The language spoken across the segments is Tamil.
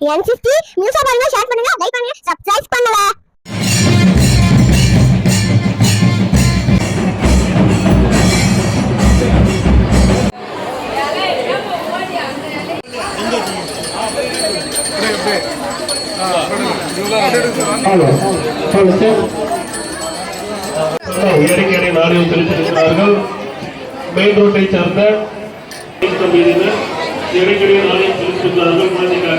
என் சிஸ்டி நியூஸா பாருங்க ஷேர் பண்ணுங்க லைக் பண்ணுங்க சப்ஸ்கிரைப் பண்ணல இயற்கையை தெரிவித்திருக்கிறார்கள். மெயின் ரோட்டை சார்ந்த இயற்கையை நாளில் தெரிவித்திருக்கிறார்கள். குழந்தைக்காக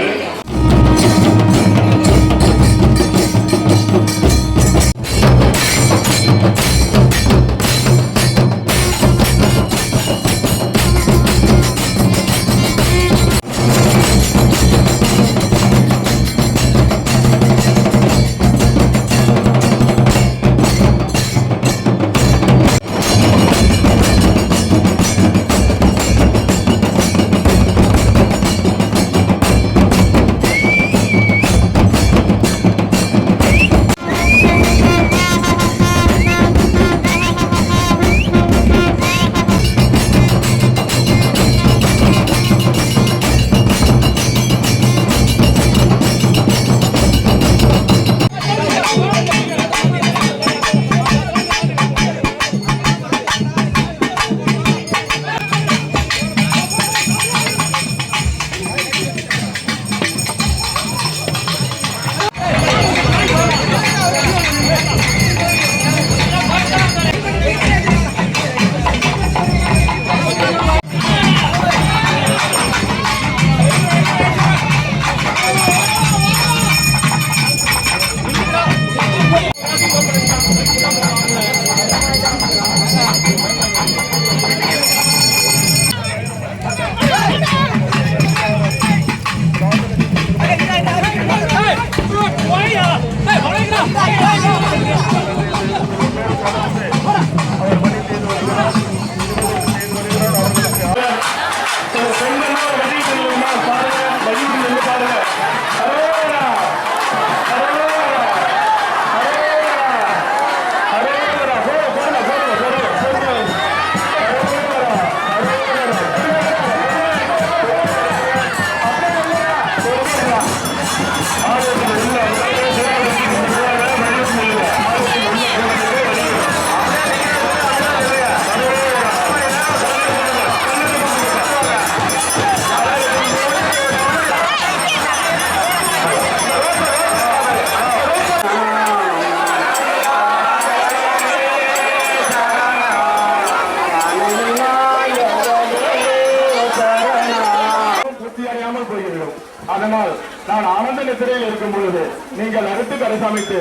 நான் சிறையில் இருக்கும் பொழுது நீங்கள் அடுத்து கரைசமைத்து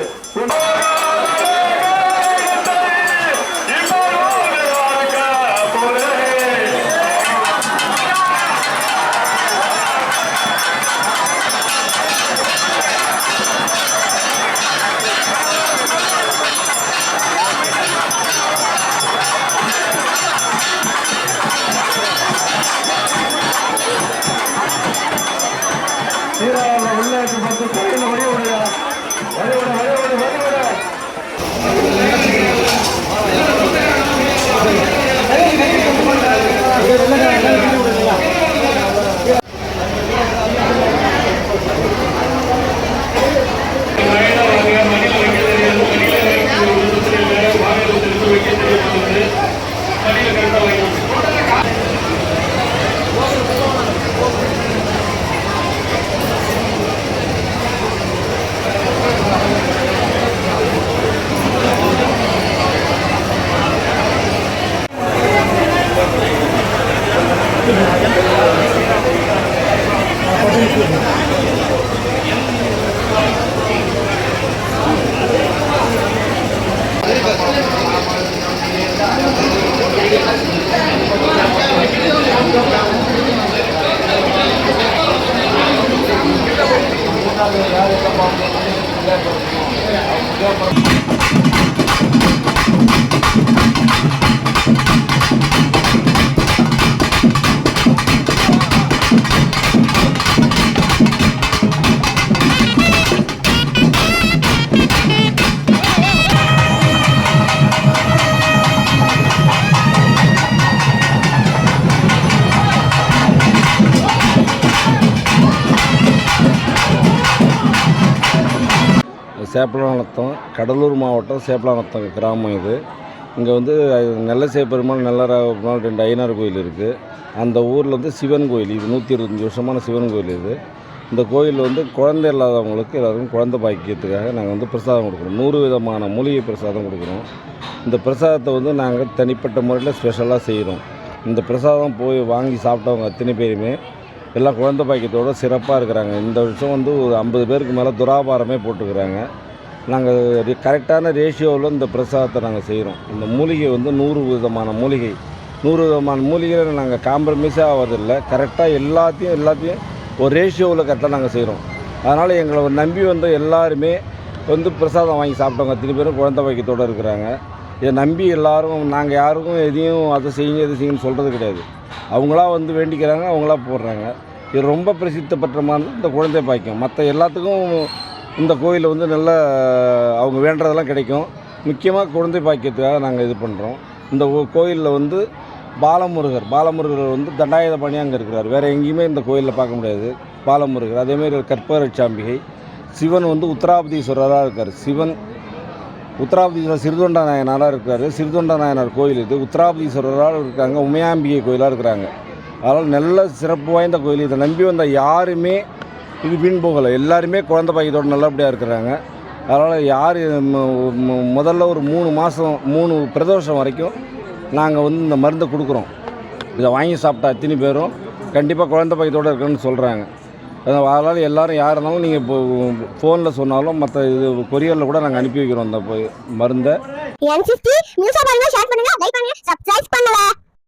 Yeah. ಕರ್ತವ್ಯ مجابر أو مجابر சேப்பலாநத்தம் கடலூர் மாவட்டம் சேப்பலாநத்தம் கிராமம் இது. இங்கே வந்து நல்ல சேப்பெருமாள் நல்லரா பெருமாள் ரெண்டு ஐநாறு கோயில் இருக்குது அந்த ஊரில் வந்து சிவன் கோயில் இது நூற்றி இருபத்தஞ்சி வருஷமான சிவன் கோயில் இது. இந்த கோயில் வந்து குழந்தை இல்லாதவங்களுக்கு எல்லாருக்கும் குழந்தை பாக்கியத்துக்காக நாங்கள் வந்து பிரசாதம் கொடுக்குறோம். நூறு விதமான மூலிகை பிரசாதம் கொடுக்குறோம். இந்த பிரசாதத்தை வந்து நாங்கள் தனிப்பட்ட முறையில் ஸ்பெஷலாக செய்கிறோம் இந்த பிரசாதம் போய் வாங்கி சாப்பிட்டவங்க அத்தனை பேருமே எல்லாம் குழந்தை பாக்கியத்தோடு சிறப்பாக இருக்கிறாங்க. இந்த வருஷம் வந்து ஒரு ஐம்பது பேருக்கு மேலே துராபாரமே போட்டுக்கிறாங்க. நாங்கள் கரெக்டான ரேஷியோவில் இந்த பிரசாதத்தை நாங்கள் செய்கிறோம். இந்த மூலிகை வந்து நூறு விதமான மூலிகை. நூறு விதமான மூலிகையில் நாங்கள் காம்ப்ரமைஸே ஆவதில்லை. கரெக்டாக எல்லாத்தையும் எல்லாத்தையும் ஒரு ரேஷியோவில் கரெக்டாக நாங்கள் செய்கிறோம். அதனால் எங்களை நம்பி வந்து எல்லாருமே வந்து பிரசாதம் வாங்கி சாப்பிட்டவங்க அத்தனை பேரும் குழந்தை வைக்கத்தோடு இருக்கிறாங்க. இதை நம்பி எல்லோரும் நாங்கள் யாருக்கும் எதையும் அதை செய்யுங்க எது செய்யுங்கன்னு சொல்கிறது கிடையாது. அவங்களா வந்து வேண்டிக்கிறாங்க அவங்களா போடுறாங்க. இது ரொம்ப பிரசித்த பெற்றமானது இந்த குழந்தை பாக்கியம். மற்ற எல்லாத்துக்கும் இந்த கோயிலில் வந்து நல்ல அவங்க வேண்டதெல்லாம் கிடைக்கும். முக்கியமாக குழந்தை பாக்கியத்துக்காக நாங்கள் இது பண்ணுறோம் இந்த கோயிலில் வந்து பாலமுருகர் பாலமுருகர் வந்து தண்டாயுதபாணி அங்கே இருக்கிறார். வேறு எங்கேயுமே இந்த கோயிலில் பார்க்க முடியாது. பாலமுருகர் அதேமாரி கற்பகரட்சாம்பிகை. சிவன் வந்து உத்தராபதீஸ்வரராக இருக்கார். சிவன் உத்தராபதீஸ்வரர் சிறுதொண்ட நாயனாராக இருக்கார். சிறுதொண்ட நாயனார் கோயில் இது. உத்தராபதீஸ்வரராக இருக்காங்க. உமையாம்பிகை கோயிலாக இருக்கிறாங்க. அதனால் நல்ல சிறப்பு வாய்ந்த கோயில் இதை. நம்பி வந்த யாருமே இது வீண் போகலை. எல்லாருமே குழந்தை பாக்கியத்தோடு நல்லபடியாக இருக்கிறாங்க. அதனால் யார் முதல்ல ஒரு மூணு மாதம் மூணு பிரதோஷம் வரைக்கும் நாங்கள் வந்து இந்த மருந்தை கொடுக்குறோம். இதை வாங்கி சாப்பிட்ட அத்தனை பேரும் கண்டிப்பாக குழந்தை பாக்கியத்தோடு இருக்குன்னு சொல்கிறாங்க அதனால் எல்லாரும் யார் இருந்தாலும் நீங்கள் இப்போ ஃபோனில் சொன்னாலும் மற்ற இது கொரியரில் கூட நாங்கள் அனுப்பி வைக்கிறோம் அந்த மருந்தை.